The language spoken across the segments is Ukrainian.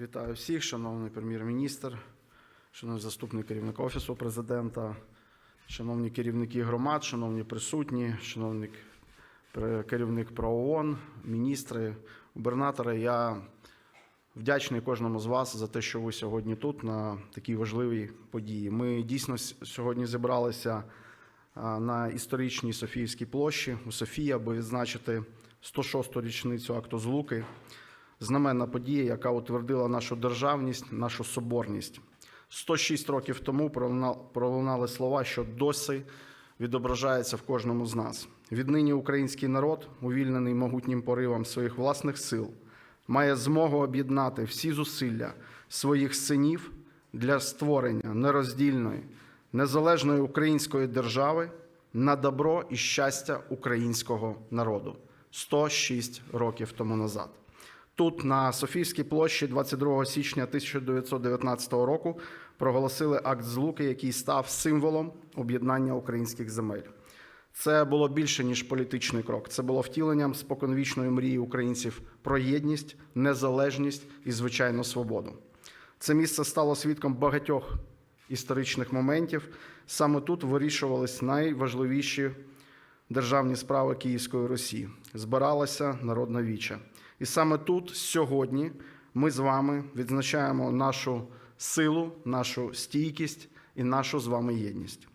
Вітаю всіх, шановний прем'єр-міністр, шановний заступник керівника Офісу президента, шановні керівники громад, шановні присутні, шановний керівник ПРООН, міністри, губернатори. Я вдячний кожному з вас за те, що ви сьогодні тут на такій важливій події. Ми дійсно сьогодні зібралися на історичній Софіївській площі у Софії, аби відзначити 106-ту річницю акту Злуки знаменна подія, яка утвердила нашу державність, нашу соборність. 106 років тому пролунали слова, що досі відображається в кожному з нас. Віднині український народ, увільнений могутнім поривом своїх власних сил, має змогу об'єднати всі зусилля своїх синів для створення нероздільної, незалежної української держави на добро і щастя українського народу 106 років тому назад. Тут, на Софійській площі, 22 січня 1919 року, проголосили акт злуки, який став символом об'єднання українських земель. Це було більше ніж політичний крок. Це було втіленням споконвічної мрії українців про єдність, незалежність і звичайну свободу. Це місце стало свідком багатьох історичних моментів. Саме тут вирішувались найважливіші державні справи Київської Русі. Збиралася народна віча. І саме тут сьогодні ми з вами відзначаємо нашу силу, нашу стійкість і нашу з вами єдність.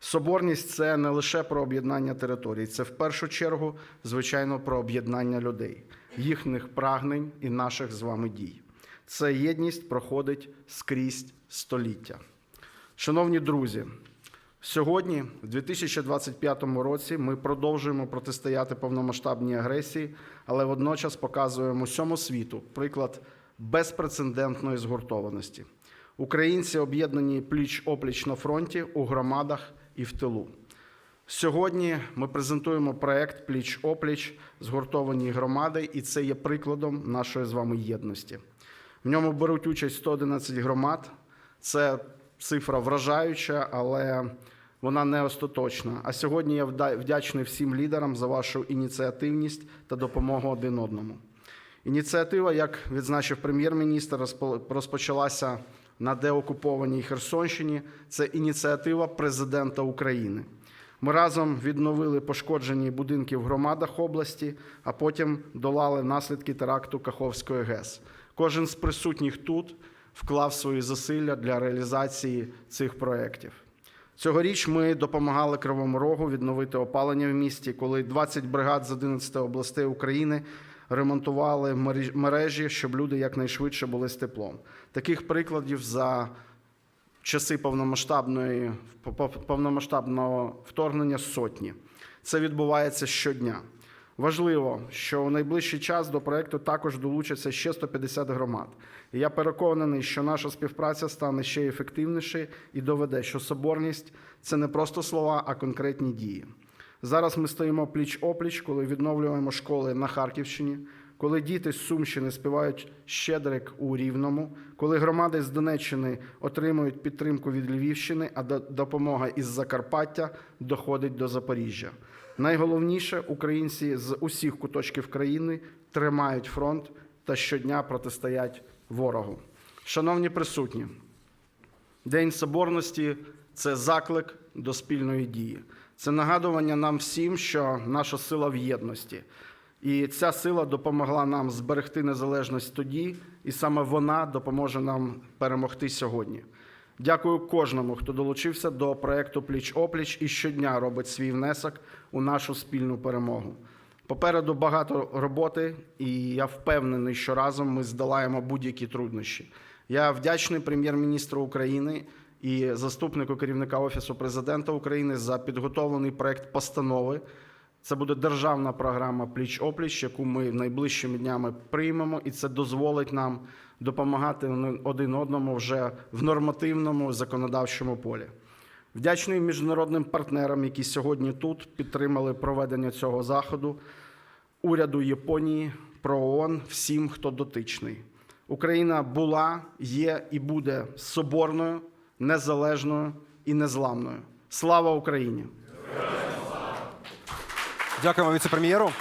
Соборність це не лише про об'єднання територій, це в першу чергу, звичайно, про об'єднання людей, їхніх прагнень і наших з вами дій. Це єдність проходить скрізь століття. Шановні друзі, сьогодні, в 2025 році, ми продовжуємо протистояти повномасштабній агресії, але водночас показуємо всьому світу приклад безпрецедентної згуртованості. Українці об'єднані пліч опліч на фронті, у громадах і в тилу. Сьогодні ми презентуємо проект Пліч опліч згуртовані громади, і це є прикладом нашої з вами єдності. В ньому беруть участь 111 громад. Це цифра вражаюча, але вона не остаточна. А сьогодні я вдячний всім лідерам за вашу ініціативність та допомогу один одному. Ініціатива, як відзначив прем'єр-міністр, розпочалася на деокупованій Херсонщині. Це ініціатива президента України. Ми разом відновили пошкоджені будинки в громадах області, а потім долали наслідки теракту Каховської ГЕС. Кожен з присутніх тут вклав свої зусилля для реалізації цих проєктів. Цьогоріч ми допомагали Кривому Рогу відновити опалення в місті, коли 20 бригад з 11 областей України ремонтували мережі, щоб люди якнайшвидше були з теплом. Таких прикладів за часи повномасштабної повномасштабного вторгнення сотні. Це відбувається щодня. Важливо, що у найближчий час до проекту також долучаться ще 150 громад. І я переконаний, що наша співпраця стане ще ефективнішою і доведе, що соборність це не просто слова, а конкретні дії. Зараз ми стоїмо пліч опліч, коли відновлюємо школи на Харківщині, коли діти з Сумщини співають щедрик у Рівному, коли громади з Донеччини отримують підтримку від Львівщини, а допомога із Закарпаття доходить до Запоріжжя. Найголовніше, українці з усіх куточків країни тримають фронт та щодня протистоять ворогу. Шановні присутні, День Соборності це заклик до спільної дії. Це нагадування нам всім, що наша сила в єдності. І ця сила допомогла нам зберегти незалежність тоді, і саме вона допоможе нам перемогти сьогодні. Дякую кожному, хто долучився до проекту Пліч опліч і щодня робить свій внесок у нашу спільну перемогу. Попереду багато роботи, і я впевнений, що разом ми здолаємо будь-які труднощі. Я вдячний прем'єр-міністру України і заступнику керівника Офісу президента України за підготовлений проект постанови. Це буде державна програма Пліч опліч, яку ми найближчими днями приймемо, і це дозволить нам допомагати один одному вже в нормативному законодавчому полі. Вдячний міжнародним партнерам, які сьогодні тут підтримали проведення цього заходу, уряду Японії, ПРООН, всім, хто дотичний. Україна була, є і буде соборною, незалежною і незламною. Слава Україні! Дякуємо віце-прем'єру.